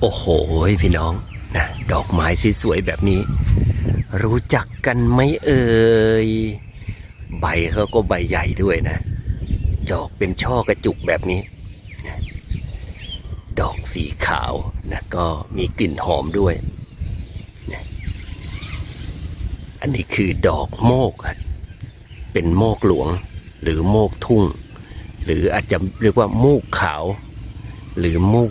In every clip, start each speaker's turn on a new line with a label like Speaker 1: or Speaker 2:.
Speaker 1: โอ้โหพี่น้องนะดอกไม้สวยๆแบบนี้ รู้จักกันไหมเอ่ยใบเขาก็ใบใหญ่ด้วยนะ ดอกเป็นช่อกระจุกแบบนี้นะดอกสีขาวนะก็มีกลิ่นหอมด้วยนะอันนี้คือดอกโมก เป็นโมกหลวงหรือโมกทุ่ง หรืออาจจะเรียกว่าโมกขาว หรือโมก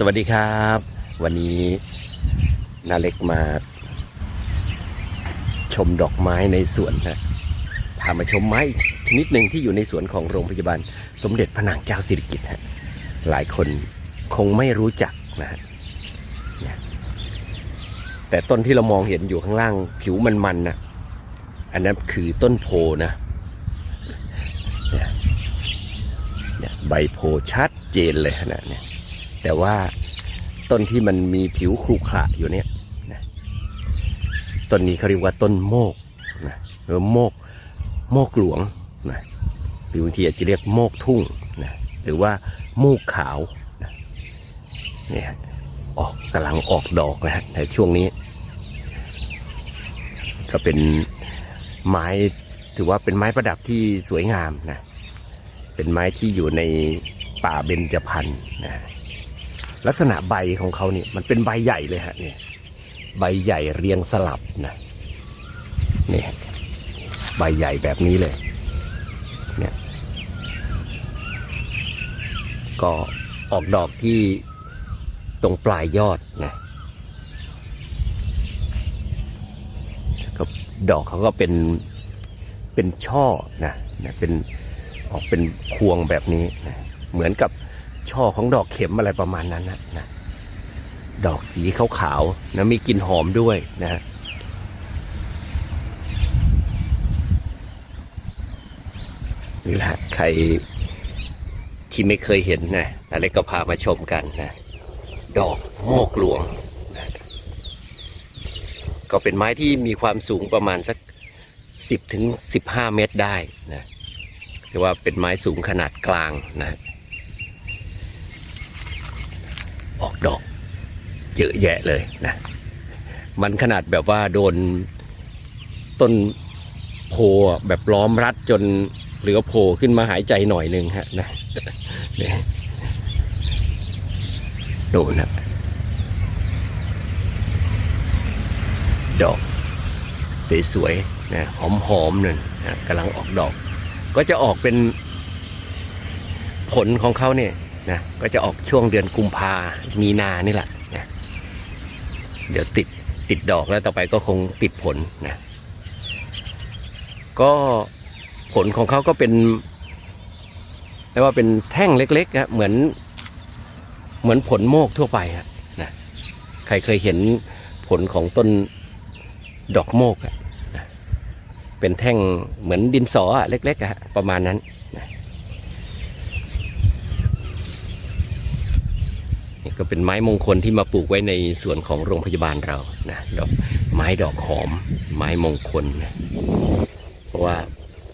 Speaker 1: สวัสดีครับ วันนี้นาเล็กมาชมดอกไม้ในสวนนะพามาชมไม้ชนิดหนึ่งที่อยู่ในสวนของโรงพยาบาล สมเด็จพระนางเจ้าสิริกิติ์ฮะหลายคนคงไม่รู้จักนะฮะแต่ต้นที่เรามองเห็นอยู่ข้างล่างผิวมันๆนะอันนั้นคือต้นโพนะเนี่ยใบโพชัดเจนเลยขนาดเนี่ย แต่ว่าต้นที่มันมีผิวครุขระอยู่เนี่ยนะต้นนี้เขาเรียกว่าต้นโมกนะหรือโมกโมกหลวงนะหรือบางทีอาจจะเรียกโมกทุ่งนะหรือว่าโมกขาวนะเนี่ยออกกำลังออกดอกนะฮะในช่วงนี้ ก็เป็นไม้ถือว่าเป็นไม้ประดับที่สวยงามนะเป็นไม้ที่อยู่ในป่าเบญจพรรณนะ ลักษณะใบของเขาเนี่ยมันเป็นใบใหญ่เลยฮะเนี่ยใบใหญ่เรียงสลับนะเนี่ยใบใหญ่แบบนี้เลยเนี่ยก็ออกดอกที่ตรงปลายยอดนะก็ดอกเขาก็เป็นเป็นช่อนะนะเป็นออกเป็นพวงแบบนี้นะเหมือนกับ ช่อของดอกเข็มอะไรประมาณนั้นนะนะดอกสีขาวๆนะมีกลิ่นหอมด้วยนะฮะนี่แหละใครที่ไม่เคยเห็นนะอะไรก็พามาชมกันนะ ดอกโมกหลวงนะก็เป็นไม้ที่มีความสูงประมาณสักสิบถึงสิบห้าเมตรได้นะคือว่าเป็นไม้สูงขนาดกลางนะ ออกดอก เยอะแยะเลยนะ มันขนาดแบบว่าโดนต้นโพแบบล้อมรัดจนเหลือโผล่ขึ้นมาหายใจหน่อยหนึ่งฮะนะนี่ดูนะดอกสวยๆนะหอมๆนั่นนะกำลังออกดอก ก็จะออกเป็นผลของเขาเนี่ย นะก็จะออกช่วงเดือนกุมภามีนานี่แหละนะเดี๋ยวติดติดดอกแล้วต่อไปก็คงติดผลนะก็ผลของเขาก็เป็นเรียกว่าเป็นแท่งเล็กๆฮะเหมือนเหมือนผลโมกทั่วไปนะใครเคยเห็นผลของต้นดอกโมกอะนะเป็นแท่งเหมือนดินสออะเล็กๆอะประมาณนั้นนี่ ก็เป็นไม้มงคลที่มาปลูกไว้ในส่วนของโรงพยาบาลเรานะดอกไม้ดอกหอม ไม้มงคลนะเพราะว่า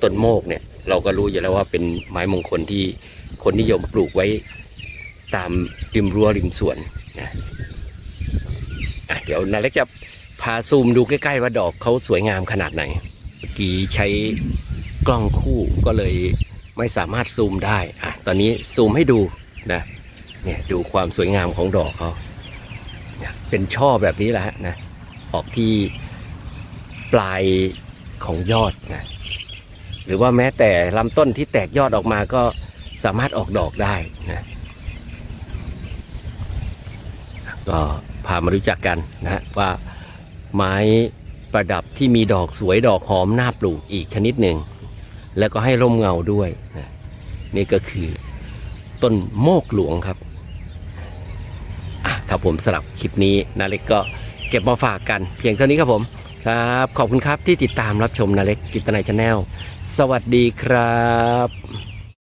Speaker 1: ต้นโมกเนี่ยเราก็รู้อยู่แล้วว่าเป็นไม้มงคลที่คนนิยมปลูกไว้ตามริมรั้วริมสวนนะะเดี๋ยวนาเล็กจะพาซูมดูใกล้ๆว่าดอกเขาสวยงามขนาดไหนเมื่อกี้ใช้กล้องคู่ก็เลยไม่สามารถซูมได้อะตอนนี้ซูมให้ดูนะ เนี่ยดูความสวยงามของดอกเขาเนี่ยเป็นช่อแบบนี้แหละนะออกที่ปลายของยอดนะหรือว่าแม้แต่ลำต้นที่แตกยอดออกมาก็สามารถออกดอกได้นะก็พามารู้จักกันนะว่าไม้ประดับที่มีดอกสวยดอกหอมน่าปลูกอีกชนิดหนึ่ง แล้วก็ให้ร่มเงาด้วยนะนี่ก็คือต้นโมกหลวงครับ ผมสำหรับคลิปนี้นาเล็กก็เก็บมาฝากกัน เพียงเท่านี้ครับผมครับ ขอบคุณครับที่ติดตามรับชมนาเล็กกิตนายชาแนลสวัสดีครับ